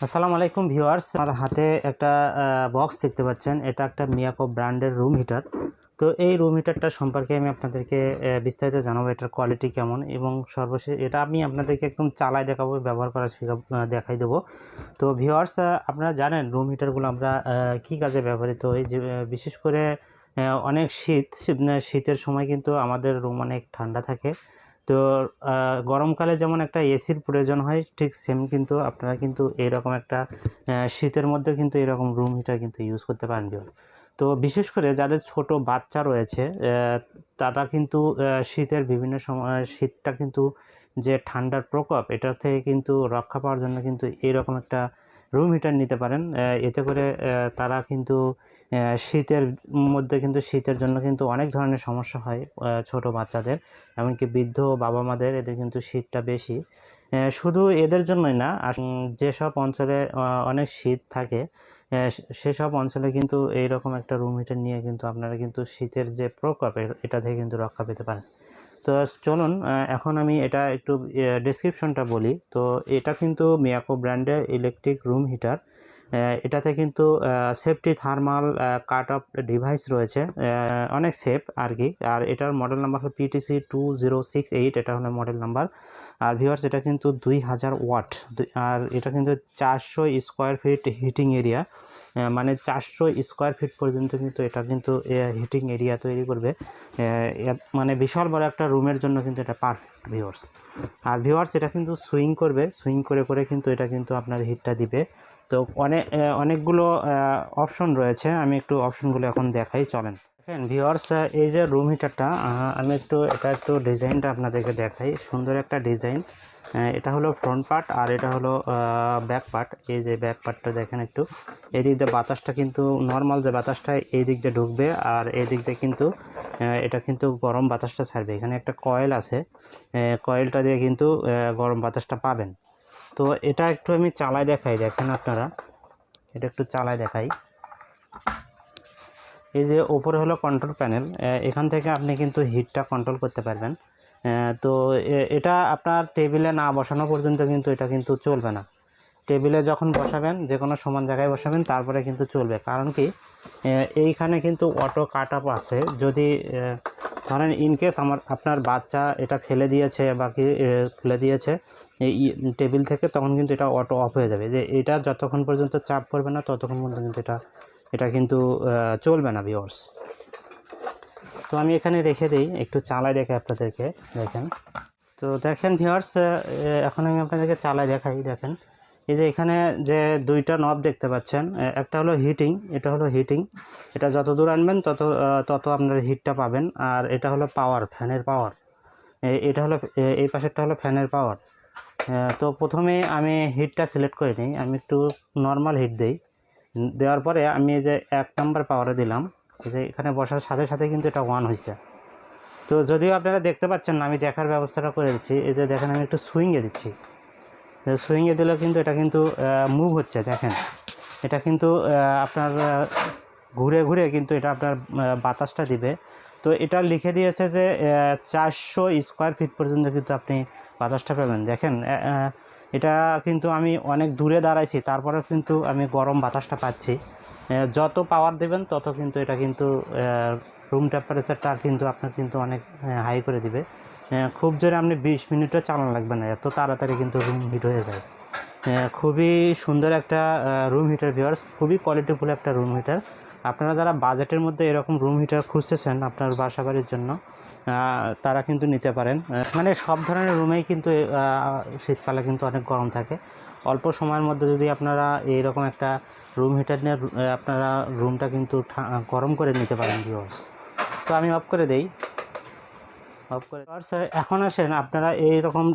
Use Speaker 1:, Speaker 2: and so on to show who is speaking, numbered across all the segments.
Speaker 1: আসসালামু আলাইকুম ভিউয়ার্স, আমার হাতে একটা বক্স দেখতে পাচ্ছেন। এটা একটা মিয়াকো ব্র্যান্ডের রুম হিটার তো এই রুম হিটারটা সম্পর্কে আমি আপনাদেরকে বিস্তারিত জানাব, এটার কোয়ালিটি কেমন এবং সর্বশেষ এটা আমি আপনাদেরকে একদম চালাই দেখাবো, ব্যবহার করা শেখাবো দেখাই দেবো। তো ভিউয়ার্স আপনারা জানেন রুম হিটারগুলো আমরা কী কাজে ব্যবহৃত? হই যে বিশেষ করে অনেক শীত- শীতের সময় কিন্তু আমাদের রুম অনেক ঠান্ডা থাকে। তো গরমকালে যেমন একটা এসির প্রয়োজন হয়, ঠিক সেম কিন্তু আপনারা কিন্তু এরকম একটা শীতের মধ্যে কিন্তু এরকম রুম হিটার কিন্তু ইউজ করতে পারেন। তো বিশেষ করে যাদের ছোট বাচ্চা রয়েছে তারা কিন্তু শীতের বিভিন্ন সময়, শীতটা কিন্তু যে ঠান্ডার প্রকোপ এটা থেকে কিন্তু রক্ষা পাওয়ার জন্য কিন্তু এরকম একটা রুম হিটার নিতে পারেন। এতে করে তারা কিন্তু শীতের মধ্যে কিন্তু, শীতের জন্য কিন্তু অনেক ধরনের সমস্যা হয় ছোট বাচ্চাদের। এমনকি বৃদ্ধ বাবা মাদের এদের কিন্তু শীতটা বেশি। শুধু এদের জন্যই না যেসব অঞ্চলে অনেক শীত থাকে সেসব অঞ্চলে কিন্তু এইরকম একটা রুম হিটার নিয়ে কিন্তু আপনারা কিন্তু শীতের যে প্রকোপ এটা থেকে কিন্তু রক্ষা পেতে পারেন। তো চলুন এখন আমি এটা একটু ডেসক্রিপশনটা বলি। তো এটা কিন্তু মিয়াকো ব্র্যান্ডের ইলেকট্রিক রুম হিটার এটাতে কিন্তু safety thermal cut off device রয়েছে। অনেক সেফ আর কি। আর এটার মডেল নাম্বার হলো PTC two zero six eight এটা হলো মডেল নাম্বার আর ভিউয়ার্স এটা কিন্তু দুই হাজার ওয়াট। আর এটা কিন্তু চারশো স্কোয়ার ফিট হিটিং এরিয়া মানে চারশো স্কোয়ার ফিট পর্যন্ত কিন্তু এটা কিন্তু হিটিং এরিয়া তৈরি করবে। মানে বিশাল বড় একটা রুমের জন্য কিন্তু এটা পারফেক্ট ভিউয়ার্স আর ভিওয়ার্স এটা কিন্তু সুইং করবে। সুইং করে করে কিন্তু এটা কিন্তু আপনার হিটটা দিবে। তো অনেক অনেকগুলো অপশন রয়েছে। আমি একটু অপশনগুলো এখন দেখাই, চলেন। দেখেন ভিউয়ার্স এই যে রুম হিটারটা আমি একটু, এটা একটু ডিজাইনটা আপনাদেরকে দেখাই। সুন্দর একটা ডিজাইন এটা হলো ফ্রন্ট পার্ট আর এটা হলো ব্যাক পার্ট এই যে ব্যাক পার্টটা দেখেন একটু। এই দিক দিয়ে বাতাসটা কিন্তু নর্মাল যে বাতাসটা, এই দিক দিয়ে ঢুকবে আর এই দিক দিয়ে কিন্তু এটা কিন্তু গরম বাতাসটা ছাড়বে। এখানে একটা কয়েল আছে। কয়েলটা দিয়ে কিন্তু গরম বাতাসটা পাবেন। তো এটা একটু আমি চালাই দেখাই, দেখেন আপনারা। এটা একটু চালাই দেখাই। এই যে ওপরে হলো কন্ট্রোল প্যানেল এখান থেকে আপনি কিন্তু হিটটা কন্ট্রোল করতে পারবেন। তো এটা আপনার টেবিলে না বসানো পর্যন্ত কিন্তু এটা কিন্তু চলবে না। টেবিলে যখন বসাবেন, যে কোনো সমান জায়গায় বসাবেন, তারপরে কিন্তু চলবে। কারণ কি? এইখানে কিন্তু অটো কাট আপ আছে। যদি ধরেন ইনকেস আমার, আপনার বাচ্চা এটা ফেলে দিয়েছে বা কি ফেলে দিয়েছে, এই টেবিল থেকে, তখন কিন্তু এটা অটো অফ হয়ে যাবে। যে এটা যতক্ষণ পর্যন্ত চাপ পড়বে না, ততক্ষণ পর্যন্ত কিন্তু এটা এটা কিন্তু চলবে না ভিওর্স তো আমি এখানে রেখে দিই, একটু চালাই দেখে আপনাদেরকে, দেখেন। তো দেখেন ভিওর্স এখন আমি আপনাদেরকে চালাই দেখাই, দেখেন। এই যে এখানে যে দুইটা নব দেখতে পাচ্ছেন একটা হলো হিটিং এটা হলো হিটিং এটা যত দূর আনবেন, তত তত আপনার হিটটা পাবেন। আর এটা হলো পাওয়ার ফ্যানের পাওয়ার এটা হলো এই পাশেরটা হলো ফ্যানের পাওয়ার তো প্রথমে আমি হিটটা সিলেক্ট করে নিই। আমি একটু নর্মাল হিট দিই। দেওয়ার পরে আমি এই যে এক নাম্বার পাওয়ারে দিলাম। যে এখানে বসার সাথে সাথে কিন্তু এটা ওয়ান হয়েছে তো যদিও আপনারা দেখতে পাচ্ছেন না, আমি দেখার ব্যবস্থাটা করে দিচ্ছি। যে দেখেন, আমি একটু সুইংয়ে দিচ্ছি। সুইংয়ে দিলেও কিন্তু এটা কিন্তু মুভ হচ্ছে, দেখেন। এটা কিন্তু আপনার ঘুরে ঘুরে কিন্তু এটা আপনার বাতাসটা দিবে। তো এটা লিখে দিয়েছে যে চারশো স্কোয়ার ফিট পর্যন্ত কিন্তু আপনি বাতাসটা পাবেন। দেখেন এটা কিন্তু আমি অনেক দূরে দাঁড়াইছি, তারপরেও কিন্তু আমি গরম বাতাসটা পাচ্ছি। যত পাওয়ার দেবেন, তত কিন্তু এটা কিন্তু রুম টেম্পারেচারটা কিন্তু আপনার কিন্তু অনেক হাই করে দিবে। খুব জোরে আপনি বিশ মিনিটও চালানো লাগবে না, এত তাড়াতাড়ি কিন্তু রুম হিট হয়ে যায়। খুবই সুন্দর একটা রুম হিটার ভিওয়ার্স খুবই কোয়ালিটিফুল একটা রুম হিটার আপনারা যারা বাজেটের মধ্যে এরকম রুম হিটার খুঁজতেছেন আপনার বাসা বাড়ির জন্য তারা কিন্তু নিতে পারেন। মানে সব ধরনের রুমেই কিন্তু শীতকালে কিন্তু অনেক গরম থাকে। অল্প সময়ের মধ্যে যদি আপনারা এইরকম একটা রুম হিটার নিয়ে আপনারা রুমটা কিন্তু গরম করে নিতে পারেন ভিউয়ার্স তো আমি অফ করে দেই। অফ করে এখন আসেন, আপনারা এই রকম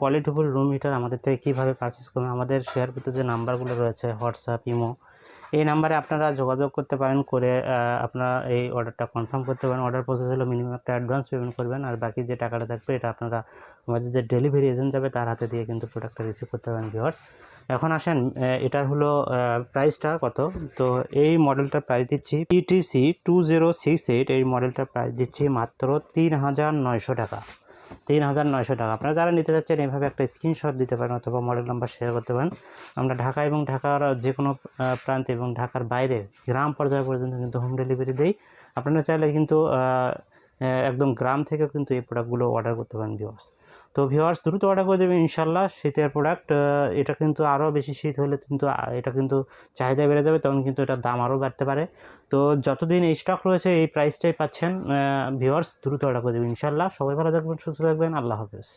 Speaker 1: কোয়ালিটিফুল রুম হিটার আমাদের থেকে কীভাবে পারচেস করবেন? আমাদের শেয়ার করতে যে নাম্বারগুলো রয়েছে হোয়াটসঅ্যাপ ইমো এই নাম্বারে আপনারা যোগাযোগ করতে পারেন, করে আপনারা এই অর্ডারটা কনফার্ম করতে পারেন। অর্ডার প্রসেস হলো মিনিমাম একটা অ্যাডভান্স পেমেন্ট করবেন, আর বাকি যে টাকাটা থাকবে এটা আপনারা আমাদের যে ডেলিভারি এজেন্ট যাবে তার হাতে দিয়ে কিন্তু প্রোডাক্টটা রিসিভ করতে পারেন ভিওয়ার্স এখন আসেন এটার হলো প্রাইসটা কত? তো এই মডেলটার প্রাইস দিচ্ছি PTC two zero six eight এই মডেলটার প্রাইস দিচ্ছি মাত্র তিন হাজার নয়শো টাকা। তিন হাজার নয়শো টাকা। আপনারা যারা নিতে চাচ্ছেন এভাবে একটা স্ক্রিনশট দিতে পারেন অথবা মডেল নাম্বার শেয়ার করতে পারেন। আমরা ঢাকা এবং ঢাকার যে কোনো প্রান্তে এবং ঢাকার বাইরে, গ্রাম পর্যায় পর্যন্ত কিন্তু হোম ডেলিভারি দিই। আপনারা চাইলে কিন্তু একদম গ্রাম থেকেও কিন্তু এই প্রোডাক্টগুলো অর্ডার করতে পারেন ভিওয়ার্স তো ভিওয়ার্স দ্রুত অর্ডার করে দেবেন ইনশাল্লাহ, শীতের প্রোডাক্ট এটা কিন্তু আরও বেশি শীত হলে কিন্তু এটা কিন্তু চাহিদা বেড়ে যাবে, তখন কিন্তু এটার দাম আরও বাড়তে পারে। তো যতদিন এই স্টক রয়েছে, এই প্রাইসটাই পাচ্ছেন ভিওয়ার্স দ্রুত অর্ডার করে দেবেন ইনশাল্লাহ। সবাই ভালো থাকবেন, সুস্থ থাকবেন, আল্লাহ হাফেজ।